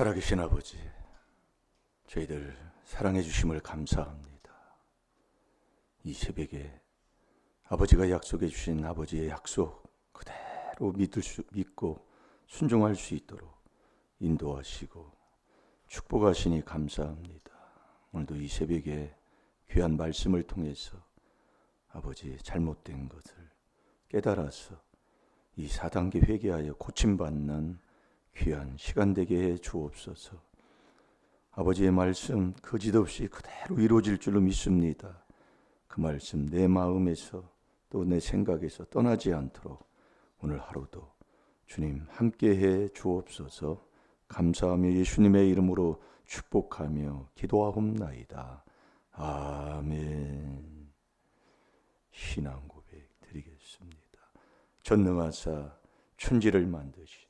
살아계신 아버지, 저희들 사랑해 주심을 감사합니다. 이 새벽에 아버지가 약속해 주신 아버지의 약속 그대로 믿을 수 믿고 순종할 수 있도록 인도하시고 축복하시니 감사합니다. 오늘도 이 새벽에 귀한 말씀을 통해서 아버지 잘못된 것을 깨달아서 이 4단계 회개하여 고침받는 귀한 시간 되게 해 주옵소서. 아버지의 말씀 거짓없이 그대로 이루어질 줄로 믿습니다. 그 말씀 내 마음에서 또 내 생각에서 떠나지 않도록 오늘 하루도 주님 함께 해 주옵소서. 감사하며 예수님의 이름으로 축복하며 기도하옵나이다. 아멘. 신앙 고백 드리겠습니다. 전능하사 천지를 만드신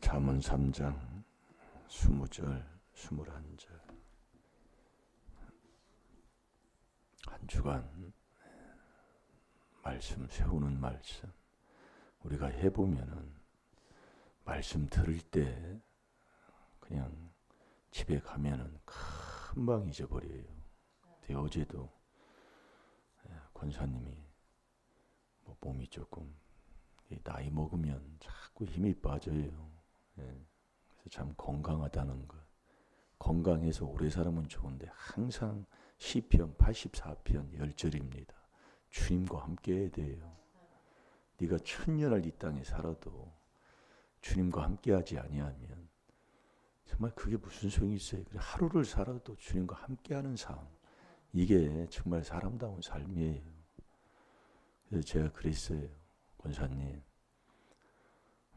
잠언 3장 20절, 21절. 한 주간 말씀 세우는 말씀 우리가 해보면은 말씀 들을 때 그냥 집에 가면은 금방 잊어버려요. 근데 어제도 예, 권사님이 뭐 몸이 조금 이 나이 먹으면 자꾸 힘이 빠져요. 예, 그래서 참 건강하다는 것. 건강해서 오래 살면 좋은데 항상 시편 84편 10절입니다. 주님과 함께 해야 돼요. 네가 천년을 이 땅에 살아도 주님과 함께 하지 아니하면 정말 그게 무슨 소용이 있어요. 하루를 살아도 주님과 함께 하는 삶. 이게 정말 사람다운 삶이에요. 그래서 제가 그랬어요. 권사님.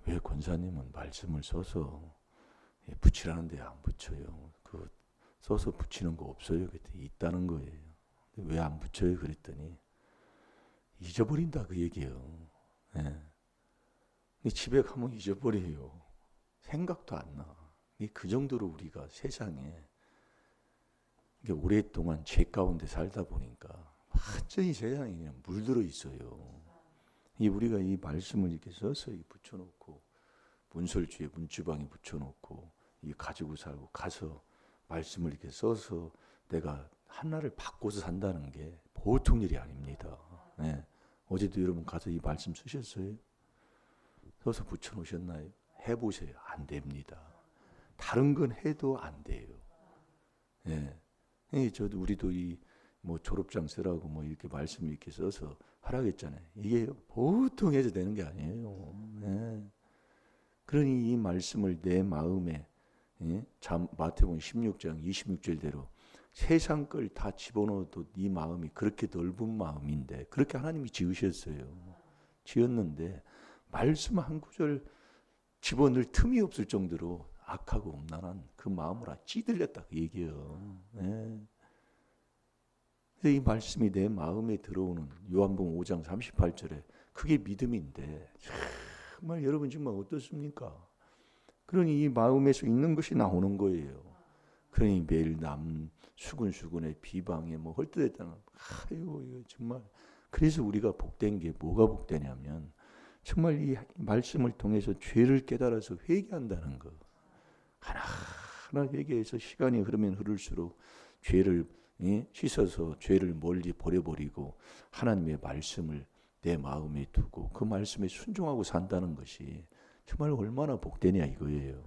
왜 권사님은 말씀을 써서 예, 붙이라는데 안 붙여요. 그 써서 붙이는 거 없어요. 그랬더니 있다는 거예요. 왜 안 붙여요? 그랬더니 잊어버린다 그 얘기예요. 예. 집에 가면 잊어버려요. 생각도 안 나. 그 정도로 우리가 세상에 오랫동안 죄 가운데 살다 보니까 완전히 세상에 그냥 물들어 있어요. 이 우리가 이 말씀을 이렇게 써서 붙여놓고 문설주에 문주방에 붙여놓고 이 가지고 살고 가서 말씀을 이렇게 써서 내가 하나를 바꿔서 산다는 게 보통 일이 아닙니다. 네. 어제도 여러분 가서 이 말씀 쓰셨어요? 써서 붙여놓으셨나요? 해보세요. 안 됩니다. 다른 건 해도 안 돼요. 예. 네. 저도 우리도 이 뭐 졸업장 쓰라고 뭐 이렇게 말씀 이렇게 써서 하라겠잖아요. 이게 보통 해서 되는 게 아니에요. 예. 그러니 이 말씀을 내 마음에 예? 마태복음 16장 26절대로 세상 걸 다 집어넣어도 네 마음이 그렇게 넓은 마음인데 그렇게 하나님이 지으셨어요. 지었는데 말씀 한 구절 집어넣을 틈이 없을 정도로 악하고 음란한 그 마음을 찌들렸다 그 얘기예요. 네. 이 말씀이 내 마음에 들어오는 요한복음 5장 38절에 그게 믿음인데 정말 여러분 정말 어떻습니까? 그러니 이 마음에서 있는 것이 나오는 거예요. 그러니 매일 남 수근수근의 비방에 뭐 헐뜯었다는 아유 이거 정말 그래서 우리가 복된 게 뭐가 복되냐면 정말 이 말씀을 통해서 죄를 깨달아서 회개한다는 거. 하나하나 회개해서 시간이 흐르면 흐를수록 죄를 예? 씻어서 죄를 멀리 버려버리고 하나님의 말씀을 내 마음에 두고 그 말씀에 순종하고 산다는 것이 정말 얼마나 복되냐 이거예요.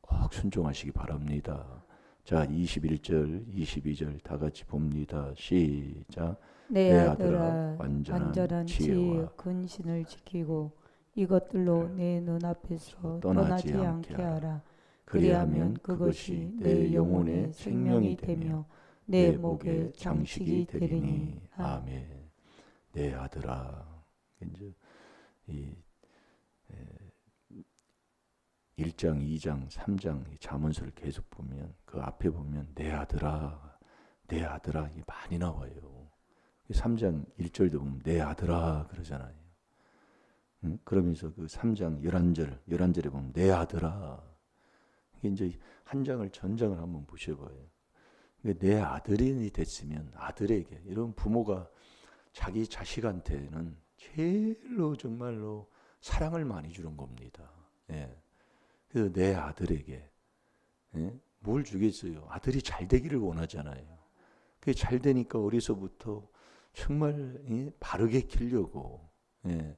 꼭 순종하시기 바랍니다. 자, 21절, 22절 다 같이 봅니다. 시작. 내, 내 아들아 완전한 완전한 지혜와 근신을 지키고 이것들로 내 눈앞에서 떠나지 않게 하라. 그리하면 그것이 내 영혼의 생명이 되며 내 목의 장식이 되리니. 아멘. 내 아들아. 이제 이 에, 1장, 2장, 3장 이 잠언서를 계속 보면 그 앞에 보면 내 아들아, 내 아들아 이 많이 나와요. 3장 1절도 보면 내 아들아 그러잖아요. 응? 그러면서 그 3장 11절, 11절에 보면 내 아들아. 이게 이제 한 장을 전장을 한번 보셔 봐요. 내 아들이 됐으면 아들에게 이런 부모가 자기 자식한테는 제일로 정말로 사랑을 많이 주는 겁니다. 예. 그래서 내 아들에게 예? 뭘 주겠어요? 아들이 잘 되기를 원하잖아요. 그게 잘 되니까 어려서부터 정말 예? 바르게 키려고 예.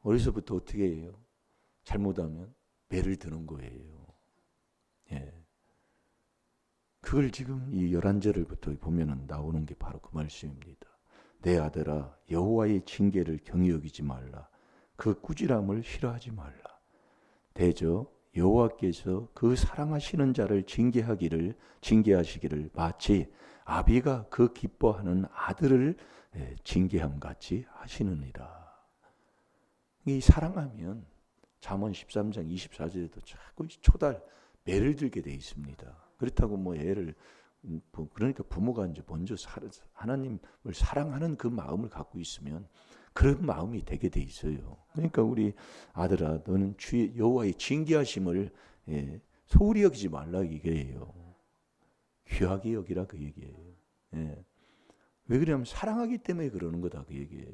어려서부터 어떻게 해요? 잘못하면 매를 드는 거예요. 예. 그걸 지금 이 열한 절을부터 보면은 나오는 게 바로 그 말씀입니다. 내 아들아 여호와의 징계를 경히 여기지 말라. 그 꾸지람을 싫어하지 말라. 대저 여호와께서 그 사랑하시는 자를 징계하기를 징계하시기를 마치 아비가 그 기뻐하는 아들을 예, 징계함 같이 하시느니라. 이 사랑하면 잠언 13장 24절에도 자꾸 초달 매를 들게 돼 있습니다. 그렇다고 뭐 애를 음, 부- 그러니까 부모가 이제 먼저 사- 하나님을 사랑하는 그 마음을 갖고 있으면 그런 마음이 되게 돼 있어요. 그러니까 우리 아들아 너는 주의 여호와의 징계하심을 예, 소홀히 여기지 말라 이게예요. 귀하게 여기라 그 얘기예요. 예. 왜 그러냐면 사랑하기 때문에 그러는 거다 그 얘기예요.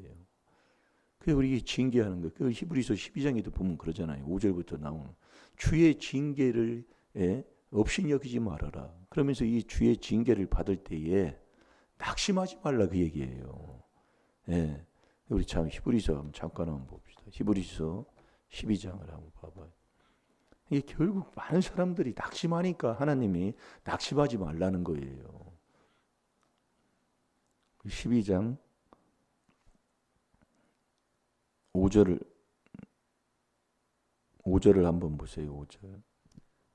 그래서 우리 징계하는 거, 그 히브리서 12장에도 보면 그러잖아요. 5절부터 나오는 주의 징계를 예, 없인 여기지 말아라. 그러면서 이 주의 징계를 받을 때에 낙심하지 말라 그 얘기예요. 예. 우리 참 히브리서 잠깐 한번 봅시다. 히브리서 12장을 한번 봐봐요. 이게 결국 많은 사람들이 낙심하니까 하나님이 낙심하지 말라는 거예요. 12장 5절을 5절을 한번 보세요. 5절.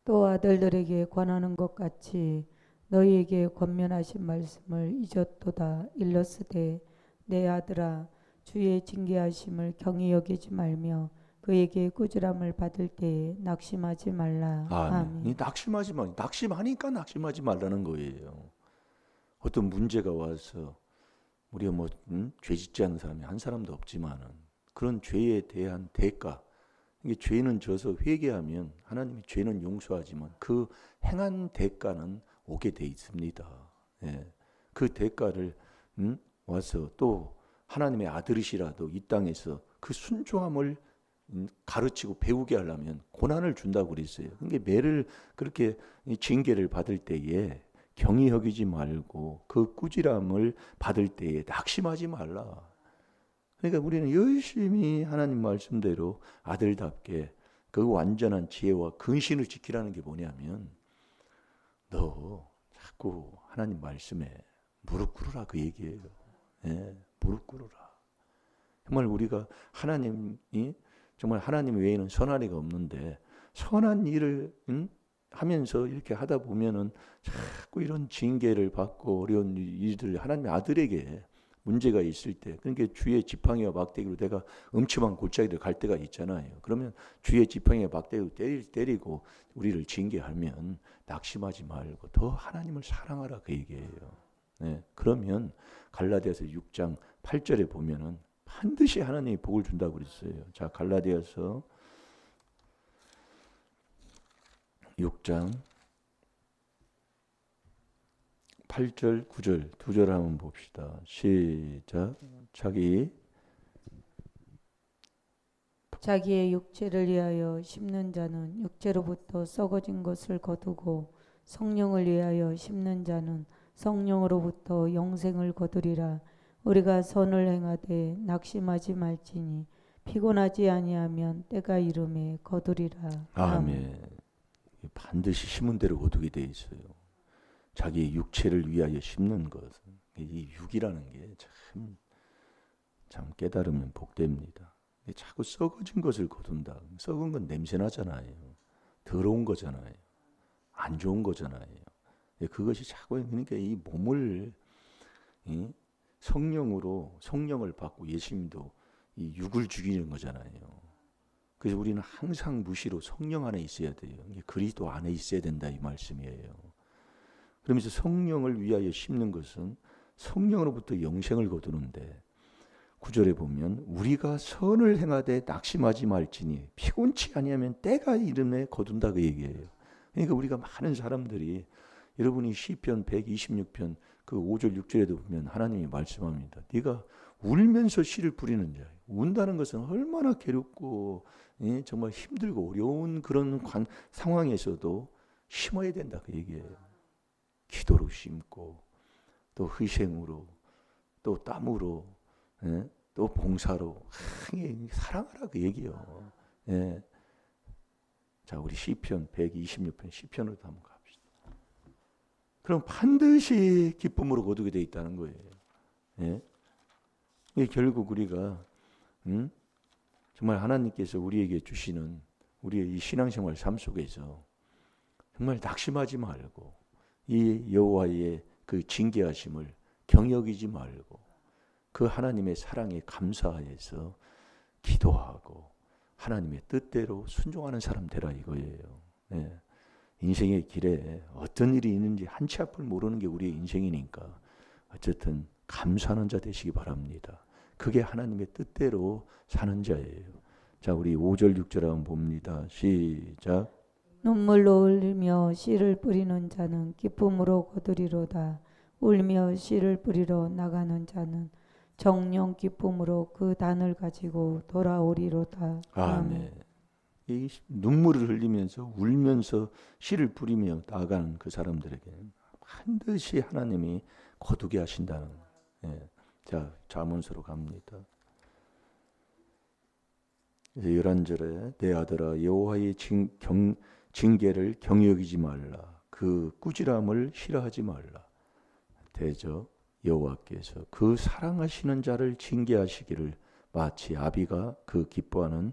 또 아들들에게 관하는 것 같이 너희에게 권면하신 말씀을 잊었도다 일렀으되 내 아들아 주의 징계하심을 경히 여기지 말며 그에게 꾸지람을 받을 때에 낙심하지 말라 아멘. 이 낙심하지 마. 낙심하니까 낙심하지 말라는 거예요. 어떤 문제가 와서 우리가 뭐 음? 죄 짓지 않는 사람이 한 사람도 없지만은 그런 죄에 대한 대가 이게 죄는 져서 회개하면 하나님이 죄는 용서하지만 그 행한 대가는 오게 돼 있습니다. 예. 그 대가를 음? 와서 또 하나님의 아들이시라도 이 땅에서 그 순종함을 음, 가르치고 배우게 하려면 고난을 준다고 그랬어요. 그러니까 매를 그렇게 이 징계를 받을 때에 경히 여기지 말고 그 꾸지람을 받을 때에 낙심하지 말라. 그러니까 우리는 열심히 하나님 말씀대로 아들답게 그 완전한 지혜와 근신을 지키라는 게 뭐냐면 너 자꾸 하나님 말씀에 무릎 꿇으라 그 얘기예요. 예, 무릎 꿇으라. 정말 우리가 하나님이 정말 하나님 외에는 선한 이가 없는데 선한 일을 음? 하면서 이렇게 하다 보면은 자꾸 이런 징계를 받고 어려운 일들 하나님의 아들에게 문제가 있을 때 그러니까 주의 지팡이와 막대기로 내가 음침한 골짜기를 갈 때가 있잖아요. 그러면 주의 지팡이와 막대기로 때리, 때리고 우리를 징계하면 낙심하지 말고 더 하나님을 사랑하라 그 얘기예요. 네, 그러면 갈라디아서 6장 8절에 보면은 반드시 하나님이 복을 준다고 그랬어요. 자, 갈라디아서 6장 8절, 9절 두 절 한번 봅시다. 시작. 자기 자기의 육체를 위하여 심는 자는 육체로부터 썩어진 것을 거두고 성령을 위하여 심는 자는 성령으로부터 영생을 거두리라 우리가 선을 행하되 낙심하지 말지니 피곤하지 아니하면 때가 이름에 거두리라. 아멘. 반드시 심은 대로 거두게 돼 있어요. 자기의 육체를 위하여 심는 것. 이 육이라는 게 참 참 깨달으면 복됩니다. 자꾸 썩어진 것을 거둔다. 썩은 건 냄새 나잖아요. 더러운 거잖아요. 안 좋은 거잖아요. 예, 그것이 자꾸 그러니까 이 몸을 이 성령으로 성령을 받고 예수님도 이 육을 죽이는 거잖아요. 그래서 우리는 항상 무시로 성령 안에 있어야 돼요. 이게 그리스도 안에 있어야 된다 이 말씀이에요. 그러면서 성령을 위하여 심는 것은 성령으로부터 영생을 거두는데 구절에 보면 우리가 선을 행하되 낙심하지 말지니 피곤치 아니하면 때가 이름에 거둔다 그 얘기예요. 그러니까 우리가 많은 사람들이 여러분이 시편 126편 그 5절 6절에도 보면 하나님이 말씀합니다. 네가 울면서 씨를 뿌리는 자. 운다는 것은 얼마나 괴롭고 예, 정말 힘들고 어려운 그런 관, 상황에서도 심어야 된다 그 얘기예요. 기도로 심고 또 희생으로 또 땀으로 예, 또 봉사로 하, 이게 사랑하라 그 얘기요. 예. 자 우리 시편 126편 시편으로 한번 갑시다. 그럼 반드시 기쁨으로 거두게 돼 있다는 거예요. 예. 이게 결국 우리가 음? 정말 하나님께서 우리에게 주시는 우리의 이 신앙생활 삶 속에서 정말 낙심하지 말고 이 여호와의 그 징계하심을 경역이지 말고 그 하나님의 사랑에 감사해서 기도하고 하나님의 뜻대로 순종하는 사람 되라 이거예요. 예. 인생의 길에 어떤 일이 있는지 한치 앞을 모르는 게 우리의 인생이니까 어쨌든 감사하는 자 되시기 바랍니다. 그게 하나님의 뜻대로 사는 자예요. 자, 우리 5절 6절 한번 봅니다. 시작. 눈물로 흘리며 씨를 뿌리는 자는 기쁨으로 거두리로다. 울며 씨를 뿌리러 나가는 자는 정령 기쁨으로 그 단을 가지고 돌아오리로다. 아멘. 이 눈물을 흘리면서 울면서 씨를 뿌리며 나가는 그 사람들에게 반드시 하나님이 거두게 하신다는. 예. 자, 자문서로 갑니다. 그래서 11절에 내 아들아 여호와의 징, 경, 징계를 경여기지 말라. 그 꾸지람을 싫어하지 말라. 대저 여호와께서 그 사랑하시는 자를 징계하시기를 마치 아비가 그 기뻐하는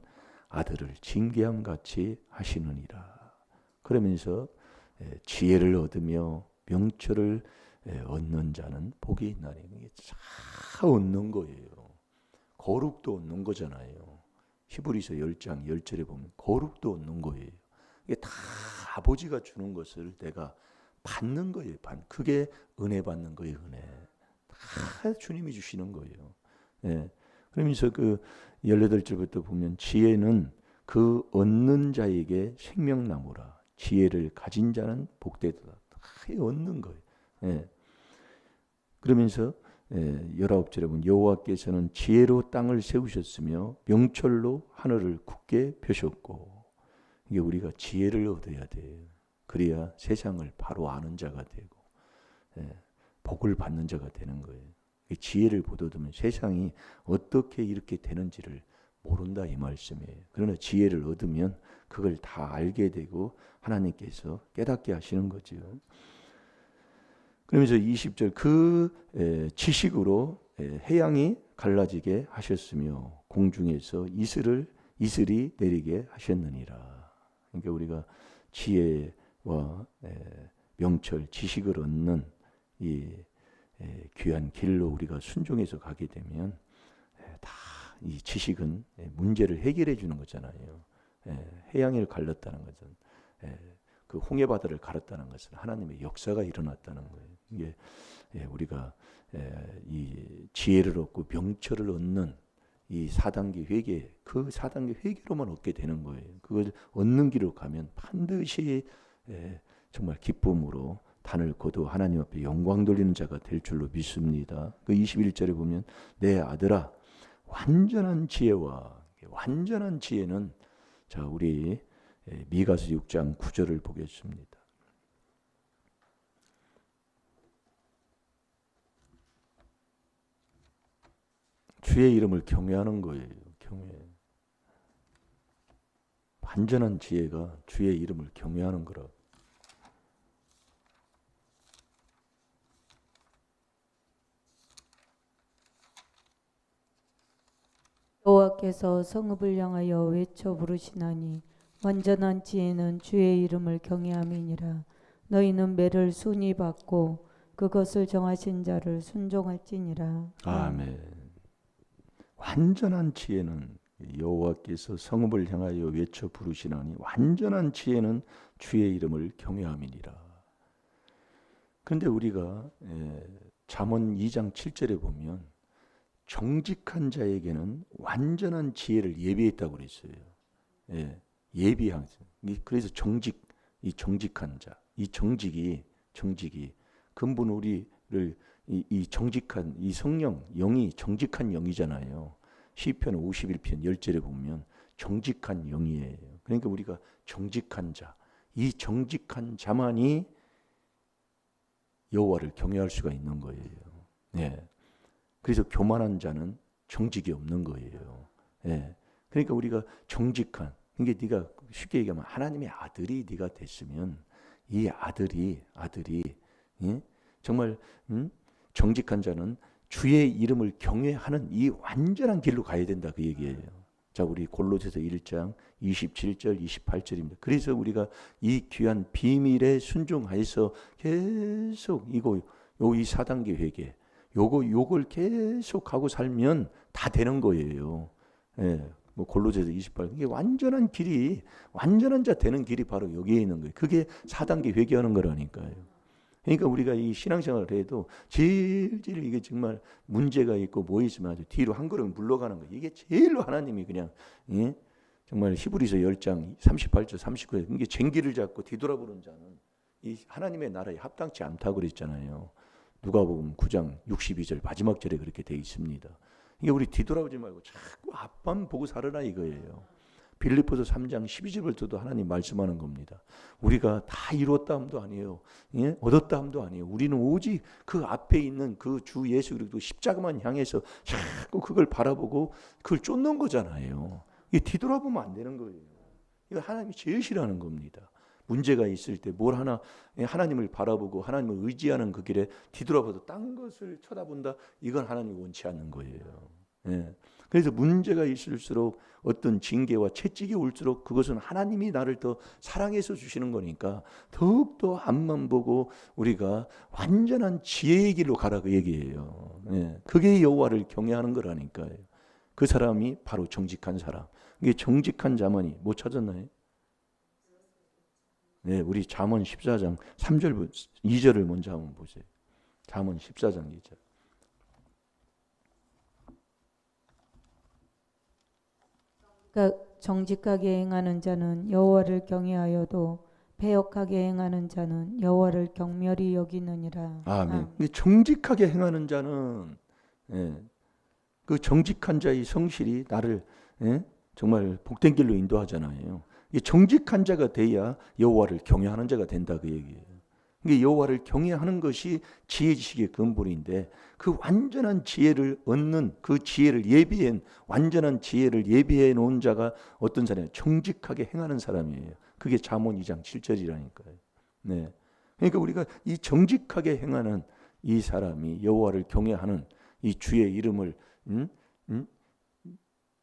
아들을 징계함 같이 하시느니라. 그러면서 에, 지혜를 얻으며 명철을 에, 얻는 자는 복이 있나니 이게 다 얻는 거예요. 거룩도 얻는 거잖아요. 히브리서 10장 10절에 보면 거룩도 얻는 거예요. 이게 다 아버지가 주는 것을 내가 받는 거예요. 받. 그게 은혜 받는 거예요. 은혜. 다 주님이 주시는 거예요. 예. 그러면서 그 18절부터 보면 지혜는 그 얻는 자에게 생명나무라. 지혜를 가진 자는 복되도다. 다 얻는 거예요. 예. 그러면서 예, 19절에 보면 여호와께서는 지혜로 땅을 세우셨으며 명철로 하늘을 굳게 펴셨고 이게 우리가 지혜를 얻어야 돼요. 그래야 세상을 바로 아는 자가 되고 예, 복을 받는 자가 되는 거예요. 이 지혜를 못 얻으면 세상이 어떻게 이렇게 되는지를 모른다 이 말씀이에요. 그러나 지혜를 얻으면 그걸 다 알게 되고 하나님께서 깨닫게 하시는 거죠. 그러면서 20절 그 에, 지식으로 에, 해양이 갈라지게 하셨으며 공중에서 이슬을 이슬이 내리게 하셨느니라. 그러니까 우리가 지혜와 에, 명철, 지식을 얻는 이 에, 귀한 길로 우리가 순종해서 가게 되면 다 이 지식은 에, 문제를 해결해 주는 거잖아요. 에, 해양을 갈랐다는 것은 에, 그 홍해 바다를 갈았다는 것은 하나님의 역사가 일어났다는 거예요. 이게 예, 우리가 예, 이 지혜를 얻고 명철을 얻는 이 4단계 회개, 그 4단계 회개로만 얻게 되는 거예요. 그걸 얻는 길로 가면 반드시 예, 정말 기쁨으로 단을 거두 하나님 앞에 영광 돌리는 자가 될 줄로 믿습니다. 그 21절에 보면 내 아들아 완전한 지혜와 완전한 지혜는 자 우리 예, 미가서 6장 9절을 보겠습니다. 주의 이름을 경외하는 거예요. 경외. 완전한 지혜가 주의 이름을 경외하는 거라. 여호와께서 성읍을 향하여 외쳐 부르시나니 완전한 지혜는 주의 이름을 경외함이니라 너희는 매를 순히 받고 그것을 정하신 자를 순종할지니라 아멘. 완전한 지혜는 여호와께서 성읍을 향하여 외쳐 부르시나니 완전한 지혜는 주의 이름을 경외함이니라. 그런데 우리가 예, 잠언 2장 7절에 보면 정직한 자에게는 완전한 지혜를 예비했다고 그랬어요. 예, 예비한 이- 그래서 정직 이 정직한 자, 이 정직이 정직이 근본 우리를 이, 이 정직한 이 성령 영이 정직한 영이잖아요. 시편 51편 10절에 보면 정직한 영이에요. 그러니까 우리가 정직한 자, 이 정직한 자만이 여호와를 경외할 수가 있는 거예요. 예. 그래서 교만한 자는 정직이 없는 거예요. 예. 그러니까 우리가 정직한 이게 네가 쉽게 얘기하면 하나님의 아들이 네가 됐으면 이 아들이 아들이 예? 정말 음? 정직한 자는 주의 이름을 경외하는 이 완전한 길로 가야 된다 그 얘기예요. 자, 우리 골로새서 1장 27절 28절입니다. 그래서 우리가 이 귀한 비밀에 순종하여서 계속 이거 요이 4단계 회개 요거 요걸 계속 하고 살면 다 되는 거예요. 예. 뭐 골로새서 28 이게 완전한 길이 완전한 자 되는 길이 바로 여기에 있는 거예요. 그게 4단계 회개하는 거라니까요. 그러니까 우리가 이 신앙생활을 해도 제일 제일 이게 정말 문제가 있고 뭐 있으면 아주 뒤로 한 걸음 물러가는 거예요. 이게 제일로 하나님이 그냥 예? 정말 히브리서 10장 38절 39절 이게 쟁기를 잡고 뒤돌아보는 자는 이 하나님의 나라에 합당치 않다고 그랬잖아요. 누가복음 9장 62절 마지막 절에 그렇게 돼 있습니다. 이게 우리 뒤돌아보지 말고 자꾸 앞만 보고 살아라 이거예요. 빌립보서 3장 12절부터도 하나님 말씀하는 겁니다. 우리가 다 이루었다 함도 아니에요. 예? 얻었다 함도 아니에요. 우리는 오직 그 앞에 있는 그 주 예수 그리스도 십자가만 향해서 자꾸 그걸 바라보고 그걸 쫓는 거잖아요. 이게 뒤돌아보면 안 되는 거예요. 이거 하나님이 제일 싫어하는 겁니다. 문제가 있을 때 뭘 하나 예, 하나님을 바라보고 하나님을 의지하는 그 길에 뒤돌아봐도 딴 것을 쳐다본다. 이건 하나님이 원치 않는 거예요. 예. 그래서 문제가 있을수록 어떤 징계와 채찍이 올수록 그것은 하나님이 나를 더 사랑해서 주시는 거니까 더욱더 앞만 보고 우리가 완전한 지혜의 길로 가라 그 얘기예요. 예. 그게 여호와를 경외하는 거라니까요. 그 사람이 바로 정직한 사람. 이게 정직한 자만이 못 찾았나요? 네, 우리 잠언 14장 3절 2절을 먼저 한번 보세요. 잠언 14장 2절. 그러니까 정직하게 행하는 자는 여호와를 경외하여도 배역하게 행하는 자는 여호와를 경멸히 여기느니라. 아멘. 근데 정직하게 행하는 자는 예, 그 정직한 자의 성실이 나를 예, 정말 복된 길로 인도하잖아요. 이 정직한 자가 돼야 여호와를 경외하는 자가 된다 그 얘기예요. 이게 여호와를 경외하는 것이 지혜 지식의 근본인데 그 완전한 지혜를 얻는 그 지혜를 예비한 완전한 지혜를 예비해 놓은 자가 어떤 사람이에요? 정직하게 행하는 사람이에요. 그게 잠언 2장 7절이라니까요. 네. 그러니까 우리가 이 정직하게 행하는 이 사람이 여호와를 경외하는 이 주의 이름을 음? 음?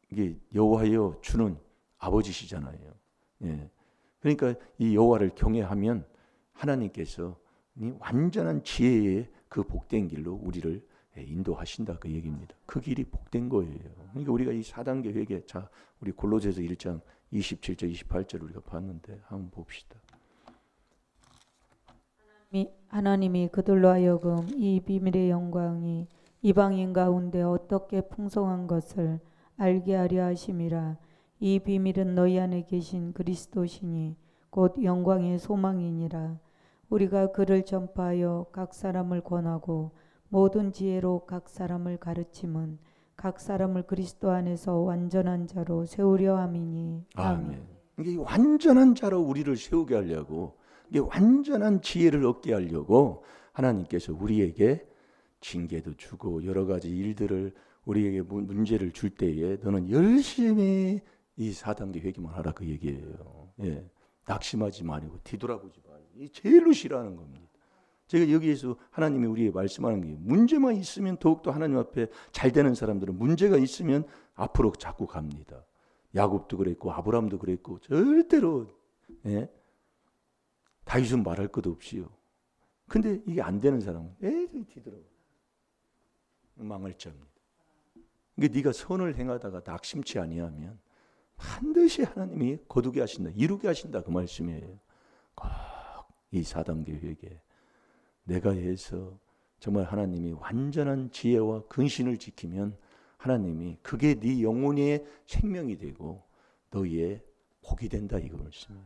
이게 여호와여 주는 아버지시잖아요. 예. 그러니까 이 여호와를 경외하면 하나님께서 이 완전한 지혜의 그 복된 길로 우리를 예, 인도하신다 그 얘기입니다. 그 길이 복된 거예요. 그러니까 우리가 이 4단계 회개 자 우리 골로새서 1장 27절 28절 우리가 봤는데 한번 봅시다. 미- 하나님이 그들로 하여금 이 비밀의 영광이 이방인 가운데 어떻게 풍성한 것을 알게 하려 하심이라 이 비밀은 너희 안에 계신 그리스도시니 곧 영광의 소망이니라 우리가 그를 전파하여 각 사람을 권하고 모든 지혜로 각 사람을 가르침은 각 사람을 그리스도 안에서 완전한 자로 세우려 함이니 아멘. 이게 완전한 자로 우리를 세우게 하려고 이게 완전한 지혜를 얻게 하려고 하나님께서 우리에게 징계도 주고 여러 가지 일들을 우리에게 문- 문제를 줄 때에 너는 열심히 이 4단계 회개만 하라 그 얘기예요. 예. 낙심하지 말고 뒤돌아보지 말고. 이 제일로 싫어하는 겁니다. 제가 여기에서 하나님이 우리에게 말씀하는 게 문제만 있으면 더욱더 하나님 앞에 잘 되는 사람들은 문제가 있으면 앞으로 자꾸 갑니다. 야곱도 그랬고 아브라함도 그랬고 절대로 예? 다윗은 말할 것도 없이요. 근데 이게 안 되는 사람은 애들이 뒤돌아 망할 자입니다. 그러니까 네가 선을 행하다가 낙심치 아니하면 반드시 하나님이 거두게 하신다, 이루게 하신다 그 말씀이에요. 꼭이 4단계 회개 내가 해서 정말 하나님이 완전한 지혜와 근신을 지키면 하나님이 그게 네 영혼의 생명이 되고 너희의 복이 된다 이거 말씀이에요.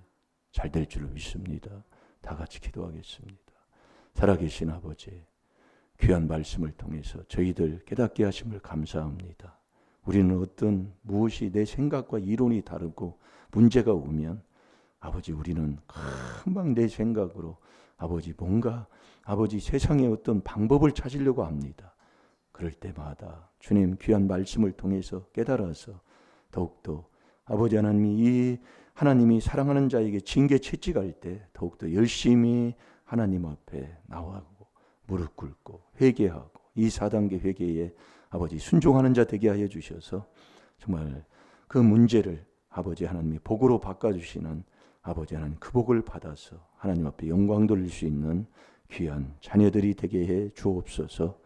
잘 될 줄로 믿습니다. 다 같이 기도하겠습니다. 살아계신 아버지 귀한 말씀을 통해서 저희들 깨닫게 하심을 감사합니다. 우리는 어떤 무엇이 내 생각과 이론이 다르고 문제가 오면 아버지 우리는 금방 내 생각으로 아버지 뭔가 아버지 세상의 어떤 방법을 찾으려고 합니다. 그럴 때마다 주님 귀한 말씀을 통해서 깨달아서 더욱더 아버지 하나님이 이 하나님이 사랑하는 자에게 징계 채찍할 때 더욱더 열심히 하나님 앞에 나와고 무릎 꿇고 회개하고 이 4단계 회개에 아버지 순종하는 자 되게 하여 주셔서 정말 그 문제를 아버지 하나님이 복으로 바꿔 주시는 아버지 하나님 그 복을 받아서 하나님 앞에 영광 돌릴 수 있는 귀한 자녀들이 되게 해 주옵소서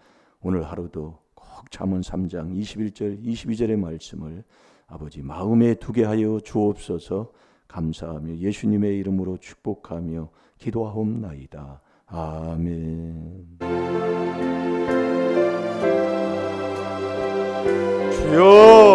오늘 하루도 꼭 잠언 3장 21절 22절의 말씀을 아버지 마음에 두게 하여 주옵소서 감사하며 예수님의 이름으로 축복하며 기도하옵나이다. 아멘. 주여